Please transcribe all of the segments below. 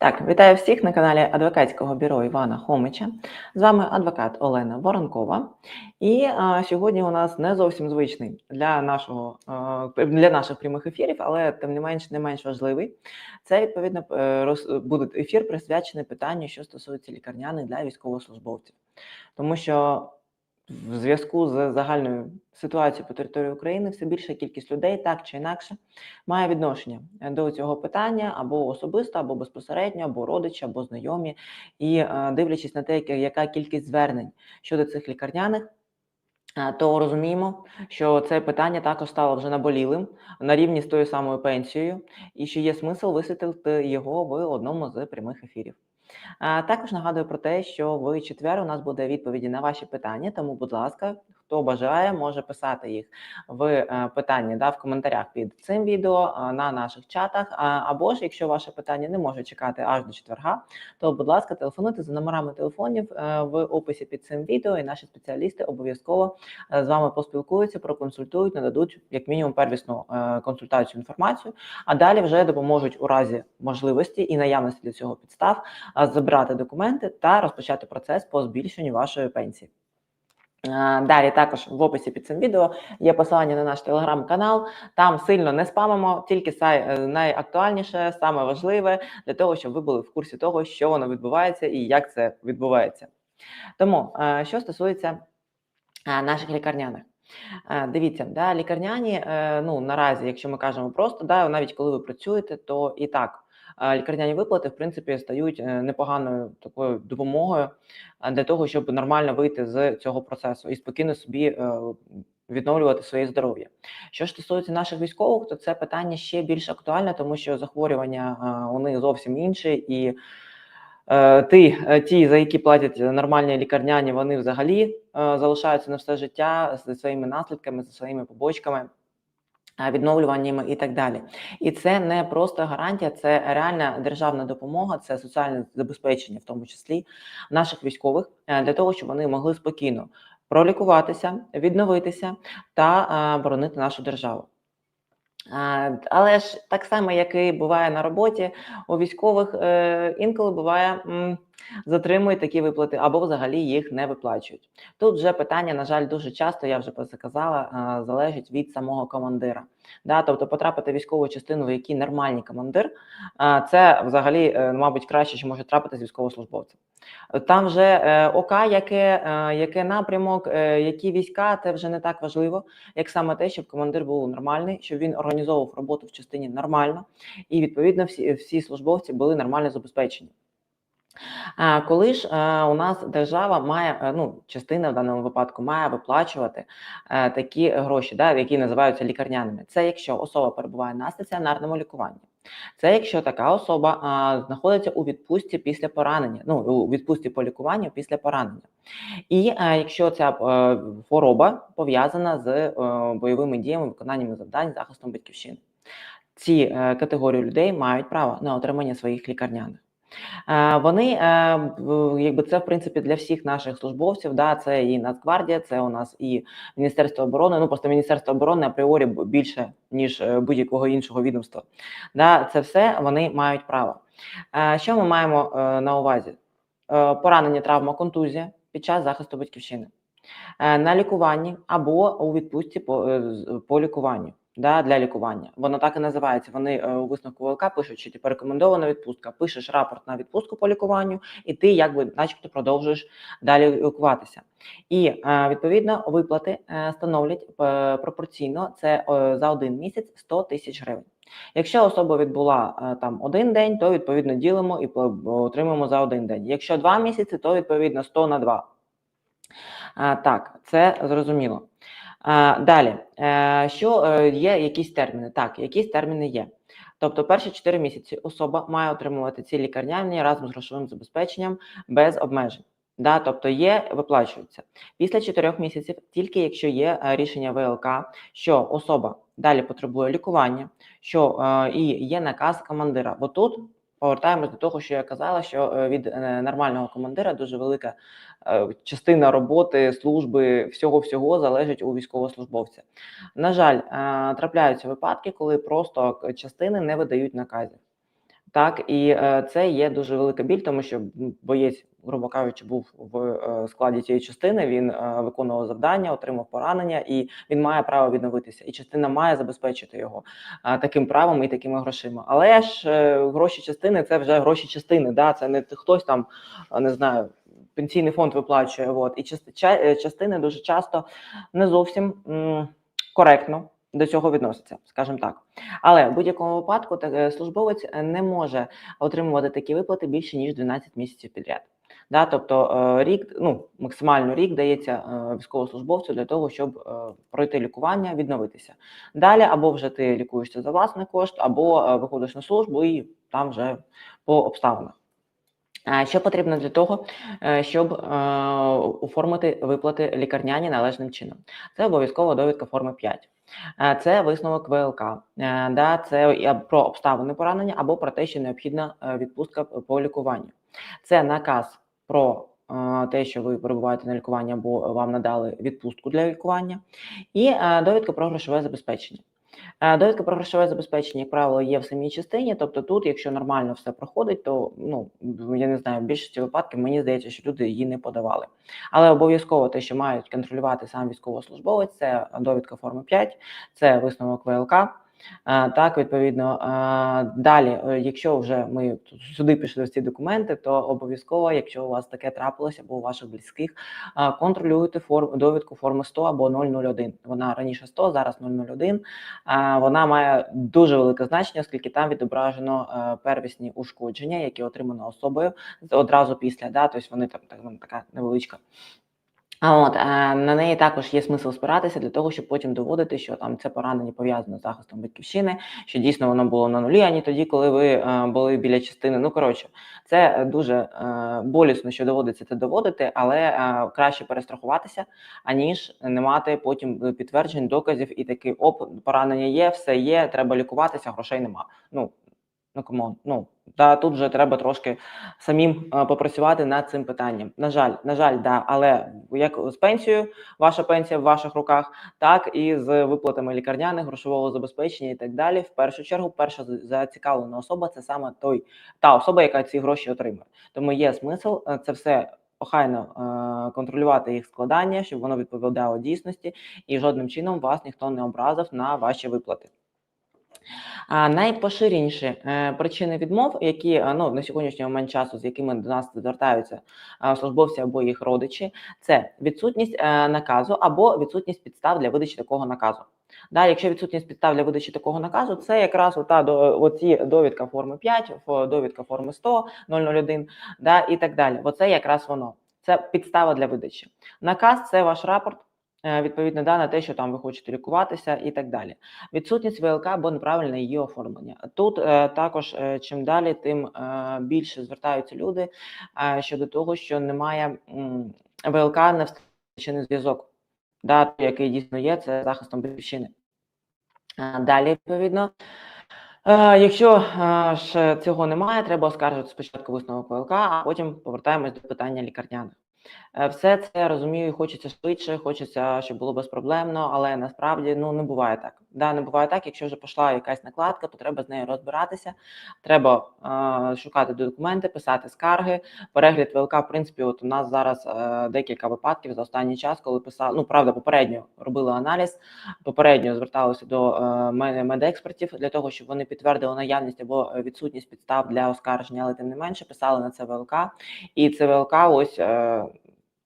Так, вітаю всіх на каналі адвокатського бюро Івана Хомича. З вами адвокат Олена Воронкова. І а, сьогодні у нас не зовсім звичний для нашого для наших прямих ефірів, але тим не менш не менш важливий. Це відповідно е, роз, буде ефір присвячений питанню, що стосується лікарняних для військовослужбовців, тому що в зв'язку з загальною ситуацією по території України все більша кількість людей так чи інакше має відношення до цього питання або особисто, або безпосередньо, або родичі, або знайомі, і е, дивлячись на те, яка- кількість звернень щодо цих лікарняних. е, То розуміємо, що це питання також стало вже наболілим на рівні з тою самою пенсією, і що є смисл висвітлити його в одному з прямих ефірів. Також нагадую про те, що в четвер у нас буде відповіді на ваші питання. Тому, будь ласка, хто бажає, може писати їх в е, питанні да, в коментарях під цим відео на наших чатах. Або ж, якщо ваше питання не може чекати аж до четверга, то, будь ласка, телефонуйте за номерами телефонів е, в описі під цим відео, і наші спеціалісти обов'язково е, з вами поспілкуються, проконсультують, нададуть як мінімум первісну е, консультацію інформацію, а далі вже допоможуть у разі можливості і наявності для цього підстав забрати документи та розпочати процес по збільшенню вашої пенсії. А, Далі також в описі під цим відео є посилання на наш телеграм-канал. Там сильно не спамимо, тільки е, найактуальніше, саме важливе для того, щоб ви були в курсі того, що воно відбувається і як це відбувається. Тому, е, що стосується е, наших лікарняних. Е, Дивіться, да, лікарняні, е, ну наразі, якщо ми кажемо просто, да, навіть коли ви працюєте, то і так е, лікарняні виплати, в принципі, стають е, непоганою такою допомогою для того, щоб нормально вийти з цього процесу і спокійно собі е, відновлювати своє здоров'я. Що ж стосується наших військових, то це питання ще більш актуальне, тому що захворювання е, них зовсім інші і. Ті, ті, за які платять нормальні лікарняні, вони взагалі залишаються на все життя зі своїми наслідками, зі своїми побочками, відновлюваннями і так далі. І це не просто гарантія, це реальна державна допомога, це соціальне забезпечення, в тому числі наших військових, е, для того, щоб вони могли спокійно пролікуватися, відновитися та е, боронити нашу державу. Але ж так само, як і буває на роботі, у військових е, інколи буває затримують такі виплати або взагалі їх не виплачують. Тут вже питання, на жаль, дуже часто, я вже про це казала, залежить від самого командира. Да? Тобто потрапити в військову частину, в якій нормальний командир, це взагалі, е, мабуть, краще, що може трапитися військовослужбовцем. Там вже е, ОК, яке, е, яке напрямок, які війська, це вже не так важливо, як саме те, щоб командир був нормальний, щоб він організовував роботу в частині нормально, і відповідно всі, всі службовці були нормально забезпечені. А коли ж у нас держава має, е, ну, частина в даному випадку має виплачувати е, такі гроші, да, які називаються лікарняними. Це якщо особа перебуває на стаціонарному лікуванні. Це якщо така особа а, знаходиться у відпустці після поранення, ну у відпустці по лікуванню після поранення, і е, якщо ця е, хвороба пов'язана з е, бойовими діями, виконанням завдань, захистом батьківщини, ці е, категорії людей мають право на отримання своїх лікарняних. Е, Вони е, якби це в принципі для всіх наших службовців. Да, це і Нацгвардія, це у нас і Міністерство оборони. Ну просто Міністерство оборони апріорі більше ніж е, будь-якого іншого відомства. Да, це все вони мають право. Що ми маємо на увазі? Поранення, травма, контузія під час захисту батьківщини, на лікуванні або у відпустці по, по лікуванню. Да, для лікування. Воно так і називається. Вони е, у висновку ВЛК пишуть, що типу рекомендована відпустка. Пишеш рапорт на відпустку по лікуванню, і ти якби начебто продовжуєш далі лікуватися. І е, відповідно виплати е, становлять пропорційно це за один місяць 100 тисяч гривень. Якщо особа відбула там один день, то відповідно ділимо і отримуємо за один день. Якщо два місяці, то відповідно 100 на 2. А, Так, це зрозуміло. Далі, е, що е, є якісь терміни? Так, якісь терміни є. Тобто, перші 4 місяці особа має отримувати ці лікарняні разом з грошовим забезпеченням без обмежень. Да, тобто є, виплачуються. Після 4 місяців, тільки якщо є е, рішення ВЛК, що особа далі потребує лікування, що і є наказ командира. Бо тут повертаємось до того, що я казала, що від нормального командира дуже велика частина роботи, служби, всього всього залежить у військовослужбовця. На жаль, е, трапляються випадки, коли просто частини не видають наказів. Так, і е, це є дуже велика біль, тому що боєць, грубо кажучи, був в е, складі цієї частини. Він е, виконував завдання, отримав поранення, і він має право відновитися. І частина має забезпечити його е, таким правом і такими грошима. Але ж е, гроші частини це вже гроші частини. Да? Це не хтось там е, не знаю. Пенсійний фонд виплачує. От. І е, частини дуже часто не зовсім м, коректно до цього відносяться, скажімо так. Але в будь-якому випадку так, е, службовець не може отримувати такі виплати більше ніж 12 місяців підряд. Да, тобто е, рік, ну максимально рік дається військовослужбовцю для того, щоб пройти лікування, відновитися. Далі або вже ти лікуєшся за власний кошт, або виходиш на службу і там вже по обставинах. Що потрібно для того, е, щоб е, оформити виплати лікарняні належним чином? Це обов'язкова довідка форми 5. Е, Це висновок ВЛК, да, це про обставини поранення або про те, що необхідна відпустка по лікуванню. Це наказ про те, що ви перебуваєте на лікуванні або вам надали відпустку для лікування, і довідка про грошове забезпечення. Е, Довідка про грошове забезпечення, як правило, є в самій частині. Тобто, тут, якщо нормально все проходить, то ну я не знаю, в більшості випадків мені здається, що люди її не подавали. Але обов'язково те, що мають контролювати сам військовослужбовець, це довідка форми 5, це висновок ВЛК. Так, відповідно, далі, е, якщо вже ми сюди пішли в ці документи, то обов'язково, якщо у вас таке трапилося або у ваших близьких, контролюйте форм, довідку форми 100 або 001. Вона раніше 100, зараз 001. Е, Вона має дуже велике значення, оскільки там відображено е, первісні ушкодження, які отримано особою одразу після. Да, тобто вони там така невеличка. А от на неї також є смисл спиратися для того, щоб потім доводити, що там це поранення пов'язане з захистом батьківщини, що дійсно воно було на нулі, а не тоді, коли ви е, були біля частини. Ну коротше, це е, дуже е, болісно, що доводиться це доводити, але краще перестрахуватися, аніж не мати потім підтверджень, доказів і такий оп, поранення є, все є, треба лікуватися, грошей нема. Ну ну камон, ну та тут вже треба трошки самим е, попрацювати над цим питанням. На жаль, на жаль, да, але як з пенсією, ваша пенсія в ваших руках, так і з виплатами лікарняних, грошового забезпечення і так далі. В першу чергу, перша зацікавлена особа це саме той та особа, яка ці гроші отримує. Тому є смисл е, це все. Охайно е, контролювати їх складання, щоб воно відповідало дійсності, і жодним чином вас ніхто не образив на ваші виплати. А найпоширеніші е, причини відмов, які е, ну на сьогоднішній момент часу, з якими до нас звертаються службовці або їх родичі, це відсутність е, наказу або відсутність підстав для видачі такого наказу. Да, якщо відсутність підстав для видачі такого наказу, це якраз ота оці довідка форми 5, довідка форми 100, 001, да, і так далі. Оце якраз воно. Це підстава для видачі. Наказ це ваш рапорт. Е, Відповідно, да, на те, що там ви хочете лікуватися, і так далі. Відсутність ВЛК або неправильне її оформлення. Тут е, також е, чим далі, тим е, більше звертаються люди е, щодо того, що немає м, ВЛК не встановлений зв'язок, да, який дійсно є, це захистом батьківщини. Е, Далі, відповідно, е, якщо ж цього немає, треба оскаржити спочатку висновок ВЛК, а потім повертаємось до питання лікарняних. Е, Все це розумію, хочеться швидше, хочеться, щоб було безпроблемно, але насправді ну не буває так. Да, не буває так. Якщо вже пішла якась накладка, то треба з нею розбиратися. Треба е, шукати документи, писати скарги. Перегляд ВЛК, в принципі, от у нас зараз е, декілька випадків за останній час, коли писали, ну правда, попередньо робили аналіз, попередньо зверталися до е, ме- медекспертів для того, щоб вони підтвердили наявність або відсутність підстав для оскарження, але тим не менше писали на це ВЛК. І це ВЛК ось. Е,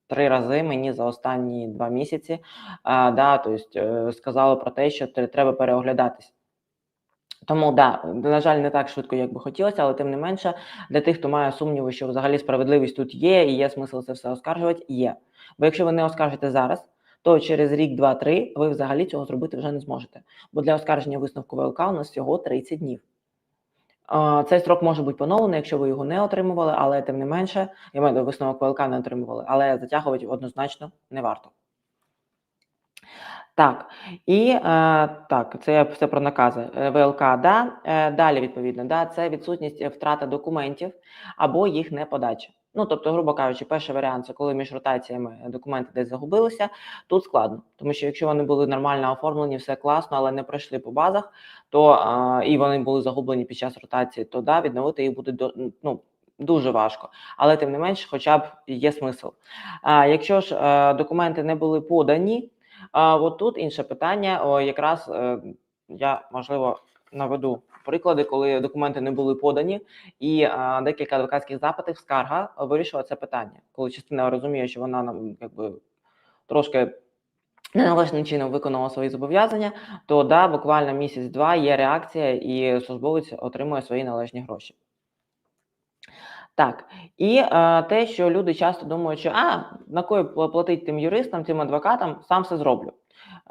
Три рази мені за останні два місяці а, да, тобто, е, сказали про те, що треба переоглядатись. Тому да, на жаль, не так швидко, як би хотілося, але тим не менше, для тих, хто має сумніви, що взагалі справедливість тут є, і є смисл це все оскаржувати, є. Бо якщо ви не оскаржите зараз, то через рік, два, три ви взагалі цього зробити вже не зможете. Бо для оскарження висновку ВЛК у нас всього 30 днів. Цей строк може бути поновлений, якщо ви його не отримували, але тим не менше, я маю висновок ВЛК не отримували, але затягувати однозначно не варто. Так, і е, так, це все про накази. Е, ВЛК, да. Е, далі, відповідно, да, це відсутність е, втрата документів або їх неподача. Ну, тобто, грубо кажучи, перший варіант це коли між ротаціями документи десь загубилися. Тут складно, тому що якщо вони були нормально оформлені, все класно, але не пройшли по базах, то а, і вони були загублені під час ротації, то да, відновити їх буде до ну. Дуже важко, але тим не менш, хоча б є смисл. А якщо ж е, документи не були подані, а от тут інше питання. О, якраз е, я можливо наведу приклади, коли документи не були подані, і е, декілька адвокатських запитів скарга вирішила це питання, коли частина розуміє, що вона нам якби трошки неналежним чином виконала свої зобов'язання, то да, буквально місяць-два є реакція, і службовець отримує свої належні гроші. Так, і е, те, що люди часто думають, що а на кої платить тим юристам, тим адвокатам, сам все зроблю.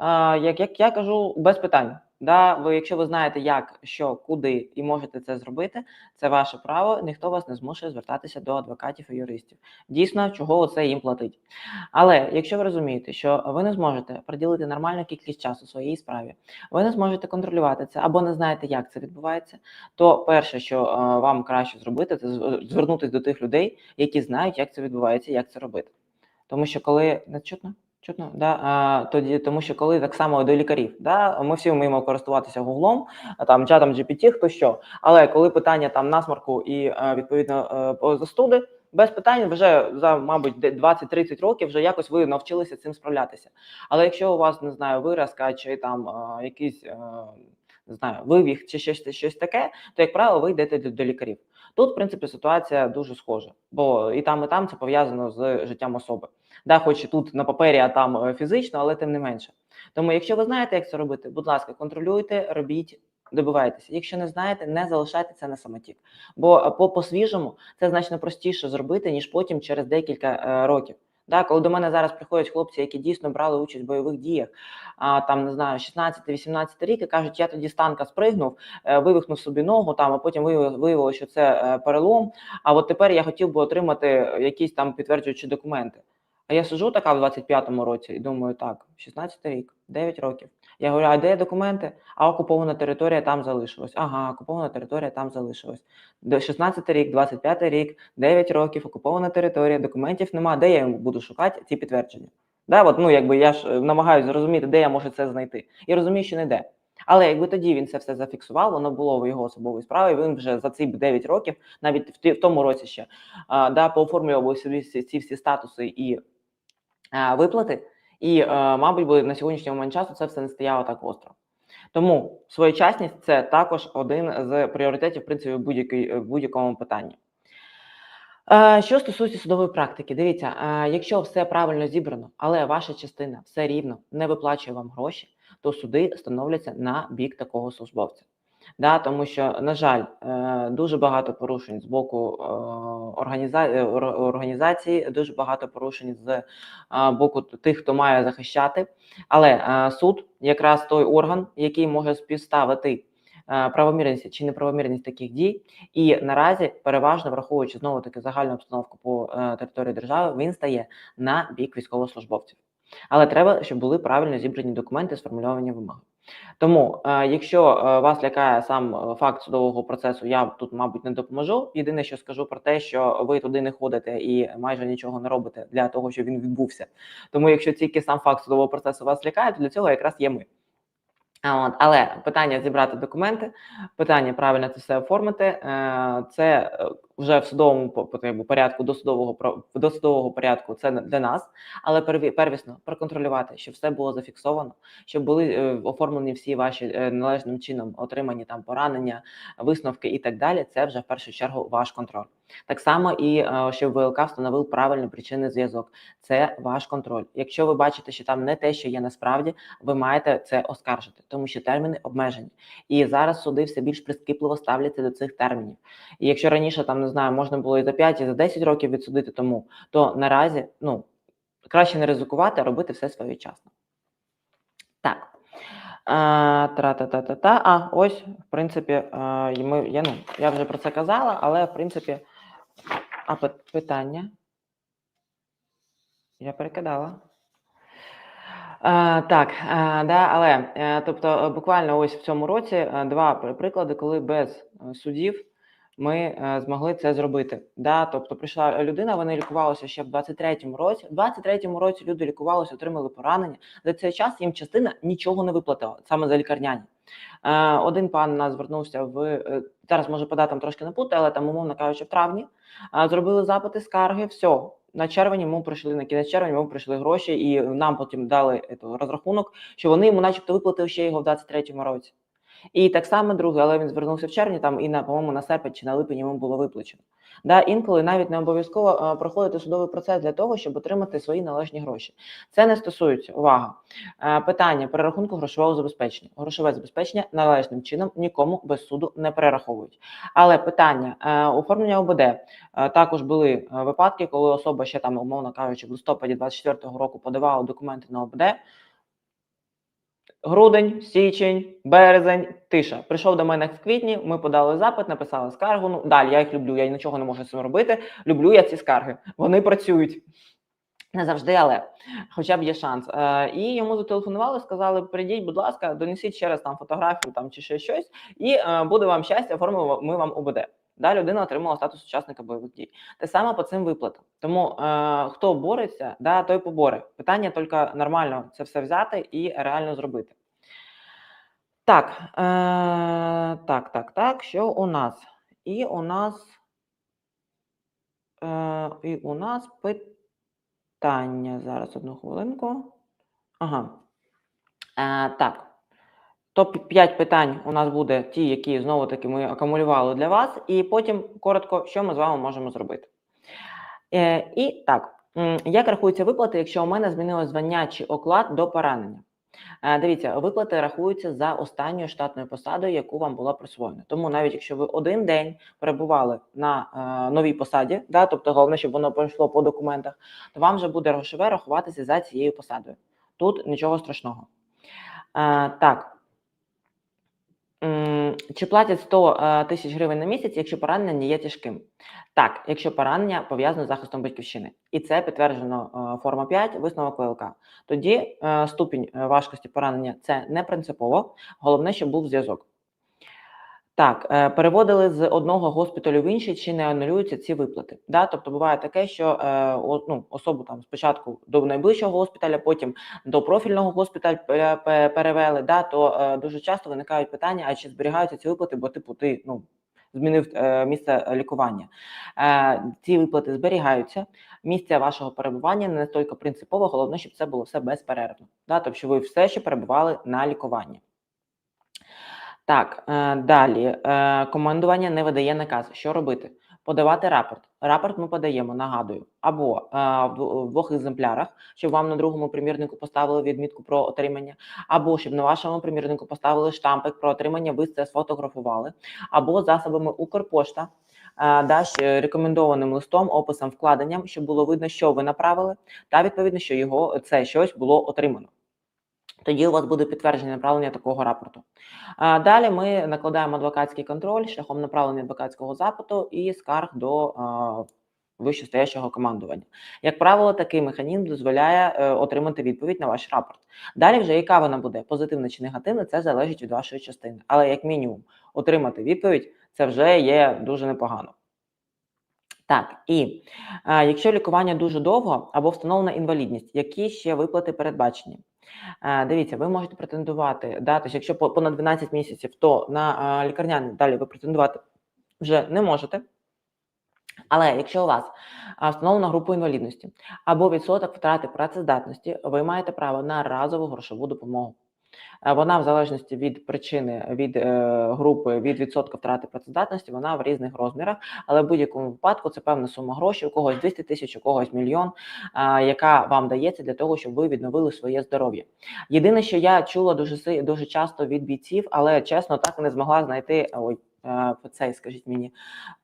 Е, як, як я кажу, без питань. Да, ви, якщо ви знаєте, як, що, куди і можете це зробити, це ваше право. Ніхто вас не змушує звертатися до адвокатів і юристів. Дійсно, чого це їм платить. Але якщо ви розумієте, що ви не зможете приділити нормальну кількість часу своїй справі, ви не зможете контролювати це або не знаєте, як це відбувається, то перше, що е, вам краще зробити, це звернутися до тих людей, які знають, як це відбувається, як це робити. Тому що коли не чутно? Чутно, да? а, тоді, тому що коли так само до лікарів, да? ми всі вміємо користуватися гуглом, там чатом GPT, хто що. Але коли питання там насморку і е, відповідно е, застуди, без питань вже за, мабуть, де- 20-30 років вже якось ви навчилися цим справлятися. Але якщо у вас не знаю, виразка чи там е, якийсь не знаю, вивіг чи щось, щось таке, то як правило, ви йдете до, до лікарів. Тут, в принципі, ситуація дуже схожа, бо і там, і там це пов'язано з життям особи. Да, хоч і тут на папері, а там е, фізично, але тим не менше. Тому, якщо ви знаєте, як це робити, будь ласка, контролюйте, робіть, добивайтеся. Якщо не знаєте, не залишайте це на самотік. Бо е, по, по-свіжому це значно простіше зробити, ніж потім через декілька е, років. Да, коли до мене зараз приходять хлопці, які дійсно брали участь в бойових діях, а там не знаю, 16-18 рік, і кажуть, я тоді з танка спригнув, е, вивихнув собі ногу, там, а потім виявилося, що це е, перелом. А от тепер я хотів би отримати якісь там підтверджуючі документи. А я сижу така в 25-му році і думаю, так, 16 рік, 9 років. Я говорю, а де документи? А окупована територія там залишилась. Ага, окупована територія там залишилась. До 16 рік, 25 рік, 9 років, окупована територія, документів нема. Де я йому буду шукати ці підтвердження? Да, от, ну, якби я ж е, намагаюся зрозуміти, де я можу це знайти. І розумію, що не де. Але якби тоді він це все зафіксував, воно було в його особовій справі. Він вже за ці 9 років, навіть в, тому році ще, да, пооформлював собі ці, ці всі статуси і виплати. І, е, мабуть, би на сьогоднішній момент часу це все не стояло так остро. Тому своєчасність це також один з пріоритетів, в принципі, в в будь-якому питанні. Е, Що стосується судової практики, дивіться, е, якщо все правильно зібрано, але ваша частина все рівно не виплачує вам гроші, то суди становляться на бік такого службовця. Да, тому що, на жаль, е, дуже багато порушень з боку е, е, ор- організації, дуже багато порушень з боку тих, хто має захищати. Але суд якраз той орган, який може співставити правомірність чи неправомірність таких дій, і наразі, переважно враховуючи знову таки загальну обстановку по території держави, він стає на бік військовослужбовців. Але треба, щоб були правильно зібрані документи, сформульовані вимоги. Тому, е, якщо е, вас лякає сам е, факт судового процесу, я тут, мабуть, не допоможу. Єдине, що скажу про те, що ви туди не ходите і майже нічого не робите для того, щоб він відбувся. Тому, якщо тільки сам факт судового процесу вас лякає, то для цього якраз є ми. От, але питання зібрати документи, питання правильно це все оформити. е, Це е, вже в судовому по- по- порядку до судового про- до порядку. Це для нас, але перві- первісно проконтролювати, щоб все було зафіксовано, щоб були е, оформлені всі ваші належним чином отримані там поранення, висновки і так далі. Це вже в першу чергу ваш контроль. Так само і е, щоб ВЛК встановив правильний причинний зв'язок. Це ваш контроль. Якщо ви бачите, що там не те, що є насправді, ви маєте це оскаржити, тому що терміни обмежені. І зараз суди все більш прискіпливо ставляться до цих термінів. І якщо раніше там не знаю, можна було і за 5, і за 10 років відсудити тому, то наразі ну краще не ризикувати, а робити все своєчасно. Так. А, тра-та-та-та-та. А, ось, в принципі, ми, я, ну, я вже про це казала, але в принципі, а питання? Я перекидала. Так, да, але е, тобто, е, буквально ось в цьому році е, два приклади, коли без судів ми змогли це зробити. Да? Тобто прийшла людина, вони лікувалися ще в 23-му році. В 23-му році люди лікувалися, отримали поранення. За цей час їм частина нічого не виплатила, саме за лікарняні. Один пан нас звернувся в зараз, може, по датам трошки не путаю, але там, умовно кажучи, в травні е, зробили запити скарги. Все, на червні йому прийшли на кінець червня, йому прийшли гроші, і нам потім дали розрахунок, що вони йому, начебто, виплатили ще його в 23-му році. І так само другий, але він звернувся в червні, там і на по-моєму на серпень чи на липень йому було виплачено. Да, інколи навіть не обов'язково е, проходити судовий процес для того, щоб отримати свої належні гроші. Це не стосується увага. Е, питання перерахунку грошового забезпечення. Грошове забезпечення належним чином нікому без суду не перераховують. Але питання е, оформлення ОБД також були випадки, коли особа ще там, умовно кажучи, в листопаді 24-го року подавала документи на ОБД. Грудень, січень, березень, тиша. Прийшов до мене в квітні. Ми подали запит, написали скаргу. Ну далі я їх люблю. Я нічого не можу з цим робити. Люблю я ці скарги. Вони працюють. Не завжди, але хоча б є шанс. Е, і йому зателефонували, сказали: прийдіть, будь ласка, донесіть ще раз там фотографію там чи ще щось, і е, буде вам щастя, оформимо ми вам ОБД. Да, людина отримала статус учасника бойових дій. Те саме по цим виплатам. Тому е, хто бореться, да, той поборе. Питання тільки нормально це все взяти і реально зробити. Так, е, так, так, так. Що у нас? І у нас, е, і у нас питання. Зараз одну хвилинку. Ага. Е, так. Топ-5 питань у нас буде ті, які знову таки ми акумулювали для вас, і потім коротко, що ми з вами можемо зробити. Е, і так, як рахуються виплати, якщо у мене змінилось звання чи оклад до поранення? Е, дивіться, виплати рахуються за останньою штатною посадою, яку вам була присвоєна. Тому навіть якщо ви один день перебували на е, новій посаді, да, тобто головне, щоб воно пройшло по документах, то вам вже буде грошове рахуватися за цією посадою. Тут нічого страшного. Е, так. Чи платять 100 е, тисяч гривень на місяць, якщо поранення не є тяжким? Так, якщо поранення пов'язане з захистом батьківщини, і це підтверджено е, форма 5, висновок ВЛК. Тоді е, ступінь важкості поранення це не принципово. Головне, щоб був зв'язок. Так, е, переводили з одного госпіталю в інший, чи не анулюються ці виплати? Да? Тобто буває таке, що е, ну, особу там спочатку до найближчого госпіталя, потім до профільного пе- перевели, да? то е, дуже часто виникають питання, а чи зберігаються ці виплати, бо типу ти ну, змінив місце лікування. Ці виплати зберігаються. Місце вашого перебування не настільки принципово, головне, щоб це було все безперервно. Тобто, щоб ви все ще перебували на лікуванні. Так, е, далі. Е, командування не видає наказ. Що робити? Подавати рапорт. Рапорт ми подаємо, нагадую, або е, в двох екземплярах, щоб вам на другому примірнику поставили відмітку про отримання, або щоб на вашому примірнику поставили штампик про отримання, ви це сфотографували, або засобами Укрпошта. Дасть рекомендованим листом, описом, вкладенням, щоб було видно, що ви направили, та відповідно, що його це щось було отримано. Тоді у вас буде підтвердження направлення такого рапорту. Далі ми накладаємо адвокатський контроль шляхом направлення адвокатського запиту і скарг до вищестоящого командування. Як правило, такий механізм дозволяє е, отримати відповідь на ваш рапорт. Далі, вже яка вона буде, позитивна чи негативна, це залежить від вашої частини. Але як мінімум, отримати відповідь це вже є дуже непогано. Так, і е, якщо лікування дуже довго або встановлена інвалідність, які ще виплати передбачені? Е, Дивіться, ви можете претендувати, да, тобто, якщо понад 12 місяців, то на е, лікарняний далі ви претендувати вже не можете. Але якщо у вас встановлена група інвалідності або відсоток втрати працездатності, ви маєте право на разову грошову допомогу. Е, Вона в залежності від причини, від е, групи, від відсотка втрати працездатності, вона в різних розмірах, але в будь-якому випадку це певна сума грошей, у когось 200 тисяч, у когось мільйон, а, яка вам дається для того, щоб ви відновили своє здоров'я. Єдине, що я чула дуже дуже часто від бійців, але чесно так не змогла знайти ой. е, цей, скажіть мені,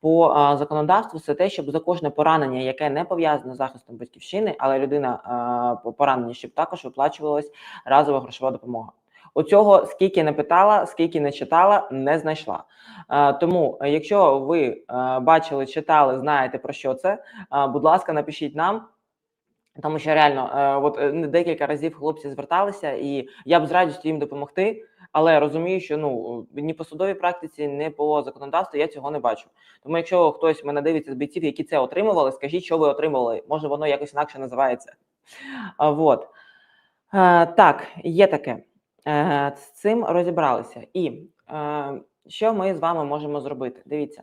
по а, законодавству, це те, щоб за кожне поранення, яке не пов'язане з захистом батьківщини, але людина по пораненні, щоб також виплачувалась разова грошова допомога. Оцього скільки не питала, скільки не читала, не знайшла. Е, Тому, якщо ви е, бачили, читали, знаєте про що це, е, будь ласка, напишіть нам. Тому що реально, от декілька разів хлопці зверталися, і я б з радістю їм допомогти. Але розумію, що ну ні по судовій практиці, ні по законодавству я цього не бачу. Тому, якщо хтось мене дивиться з бійців, які це отримували, скажіть, що ви отримували. Може, воно якось інакше називається. Е, так, є таке. Е, з цим розібралися. І е, що ми з вами можемо зробити? Дивіться,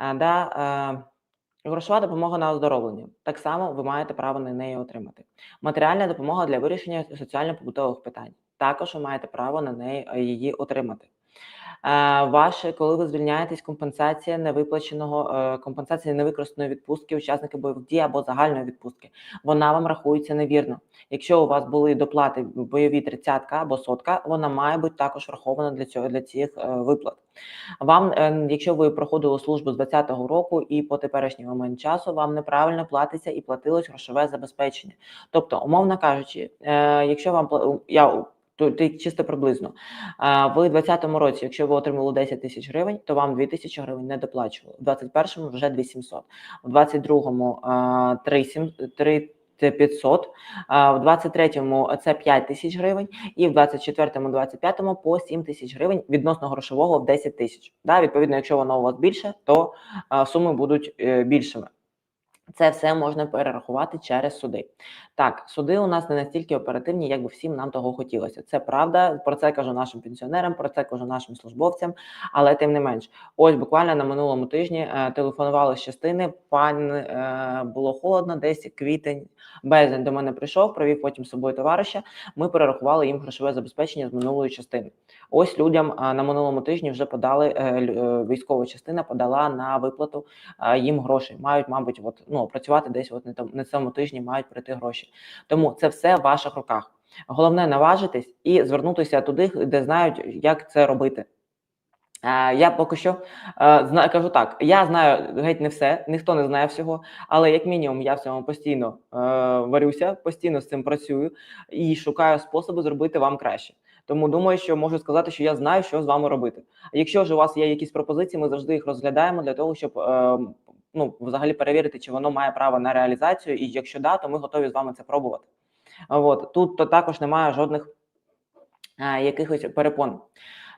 е, да, грошова допомога на оздоровлення. Так само ви маєте право на неї отримати. Матеріальна допомога для вирішення соціально-побутових питань. Також ви маєте право на неї її отримати. Ваше, коли ви звільняєтесь, компенсація невиплаченого е, компенсація невикористаної відпустки учасника бойових дій або загальної відпустки. Вона вам рахується невірно. Якщо у вас були доплати бойові тридцятка або сотка, вона має бути також врахована для цього для цих е, виплат. Вам, е, якщо ви проходили службу з 2020 року і по теперішній момент часу, вам неправильно платиться і платилось грошове забезпечення. Тобто, умовно кажучи, якщо вам я ти чисто приблизно. А в 2020 році, якщо ви отримали 10 тисяч гривень, то вам 2 тисячі гривень не доплачували. В 2021 вже 2700, в 2022 а, 3700, 500, а в 23-му це 5 тисяч гривень, і в 24-му, 25-му по 7 тисяч гривень відносно грошового в 10 тисяч. Да, відповідно, якщо воно у вас більше, то суми будуть е, більшими. Це все можна перерахувати через суди. Так, суди у нас не настільки оперативні, як би всім нам того хотілося. Це правда. Про це кажу нашим пенсіонерам, про це кажу нашим службовцям. Але тим не менш, ось буквально на минулому тижні е, телефонували з частини. Пан е, було холодно, десь квітень, березень до мене прийшов, провів потім з собою товариша. Ми перерахували їм грошове забезпечення з минулої частини. Ось людям на минулому тижні вже подали е, е, військова частина подала на виплату їм грошей. Мають, мабуть, от ну працювати десь от на на цьому тижні мають прийти гроші. Тому це все в ваших руках. Головне наважитись і звернутися туди, де знають, як це робити. Я поки що кажу так: я знаю геть не все, ніхто не знає всього, але як мінімум я в цьому постійно е, варюся, постійно з цим працюю і шукаю способи зробити вам краще. Тому думаю, що можу сказати, що я знаю, що з вами робити. А якщо ж у вас є якісь пропозиції, ми завжди їх розглядаємо для того, щоб е, ну, взагалі перевірити, чи воно має право на реалізацію, і якщо да, то ми готові з вами це пробувати. От тут то також немає жодних е, якихось перепон.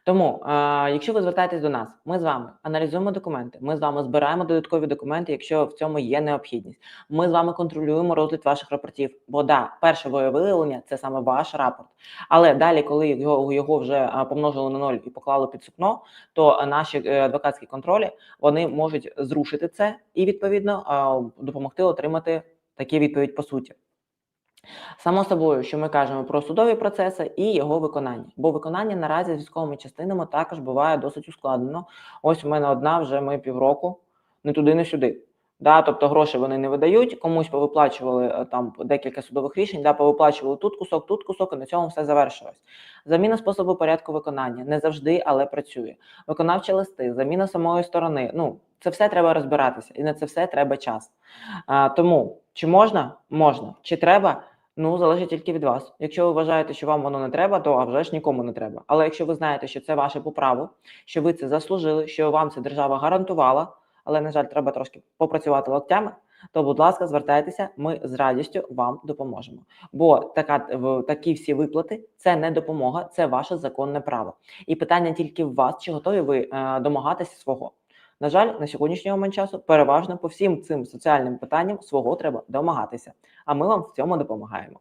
Тому, е, якщо ви звертаєтесь до нас, ми з вами аналізуємо документи, ми з вами збираємо додаткові документи, якщо в цьому є необхідність. Ми з вами контролюємо розгляд ваших рапортів. Бо да, перше виявлення це саме ваш рапорт. Але далі, коли його, його вже помножили на ноль і поклали під сукно, то наші е, адвокатські контролі вони можуть зрушити це і відповідно допомогти отримати такі відповідь по суті. Само собою, що ми кажемо про судові процеси і його виконання. Бо виконання наразі з військовими частинами також буває досить ускладнено. Ось у мене одна вже ми півроку, не туди, не сюди. Да, тобто гроші вони не видають, комусь повиплачували е, там декілька судових рішень, да, повиплачували тут кусок, тут кусок, і на цьому все завершилось. Заміна способу порядку виконання не завжди, але працює. Виконавчі листи, заміна самої сторони. Ну, це все треба розбиратися, і на це все треба час. А, тому чи можна? Можна. Чи треба? Ну, залежить тільки від вас. Якщо ви вважаєте, що вам воно не треба, то а вже ж нікому не треба. Але якщо ви знаєте, що це ваше по праву, що ви це заслужили, що вам це держава гарантувала, але, на жаль, треба трошки попрацювати локтями, то, будь ласка, звертайтеся, ми з радістю вам допоможемо. Бо така такі всі виплати це не допомога, це ваше законне право. І питання тільки в вас, чи готові ви е, домагатися свого. На жаль, на сьогоднішній момент часу переважно по всім цим соціальним питанням свого треба домагатися, а ми вам в цьому допомагаємо.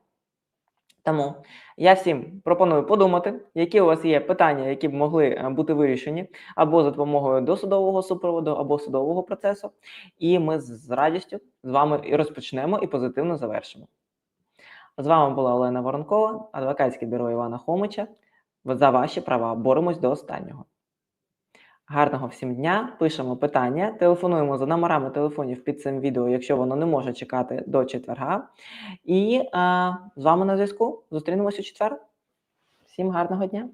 Тому я всім пропоную подумати, які у вас є питання, які б могли е, бути вирішені або за допомогою досудового супроводу, або судового процесу. І ми з радістю з вами і розпочнемо і позитивно завершимо. З вами була Олена Воронкова, адвокатське бюро Івана Хомича. За ваші права боремось до останнього. Гарного всім дня! Пишемо питання, телефонуємо за номерами телефонів під цим відео, якщо воно не може чекати до четверга. І а, з вами на зв'язку. Зустрінемось у четвер. Всім гарного дня!